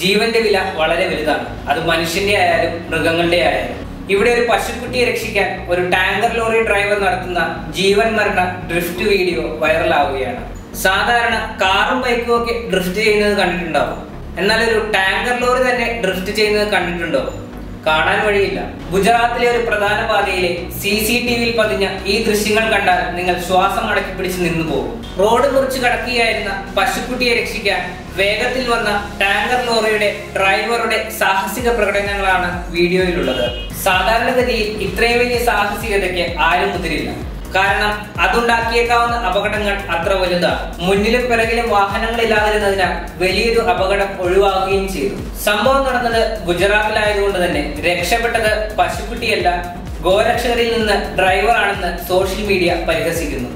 ജീവന്റെ വില വളരെ വലുതാണ്. അത് മനുഷ്യന്റെ ആയാലും മൃഗങ്ങളുടെ ആയാലും. ഇവിടെ ഒരു പശുക്കുട്ടിയെ രക്ഷിക്കാൻ ഒരു ടാങ്കർ ലോറി ഡ്രൈവർ നടത്തുന്ന ജീവൻ മരണ ഡ്രിഫ്റ്റ് വീഡിയോ വൈറലാവുകയാണ്. സാധാരണ കാറും ബൈക്കും ഒക്കെ ഡ്രിഫ്റ്റ് ചെയ്യുന്നത് കണ്ടിട്ടുണ്ടാവും. എന്നാൽ ഒരു ടാങ്കർ ലോറി തന്നെ ഡ്രിഫ്റ്റ് ചെയ്യുന്നത് കണ്ടിട്ടുണ്ടോ? കാണാൻ വഴിയില്ല. ഗുജറാത്തിലെ ഒരു പ്രധാന പാതയിലെ സി സി ടി വിയിൽ പതിഞ്ഞ ഈ ദൃശ്യങ്ങൾ കണ്ടാൽ നിങ്ങൾ ശ്വാസം അടക്കി പിടിച്ച് നിന്നു പോകും. റോഡ് മുറിച്ച് കടക്കുകയായിരുന്ന പശുക്കുട്ടിയെ രക്ഷിക്കാൻ വേഗത്തിൽ വന്ന ടാങ്കർ ലോറിയുടെ ഡ്രൈവറുടെ സാഹസിക പ്രകടനങ്ങളാണ് വീഡിയോയിലുള്ളത്. സാധാരണഗതിയിൽ ഇത്രയും വലിയ സാഹസികതയ്ക്ക് ആരും മുതിരില്ല. കാരണം അതുണ്ടാക്കിയേക്കാവുന്ന അപകടങ്ങൾ അത്ര വലുതാണ് മുന്നിലും പിറകിലും വാഹനങ്ങൾ ഇല്ലാതിരുന്നതിനാൽ വലിയൊരു അപകടം ഒഴിവാക്കുകയും ചെയ്തു. സംഭവം നടന്നത് ഗുജറാത്തിലായതുകൊണ്ട് തന്നെ രക്ഷപ്പെട്ടത് പശുക്കുട്ടിയല്ല ഗോരക്ഷകരിൽ നിന്ന് ഡ്രൈവറാണെന്ന് സോഷ്യൽ മീഡിയ പരിഹസിക്കുന്നു.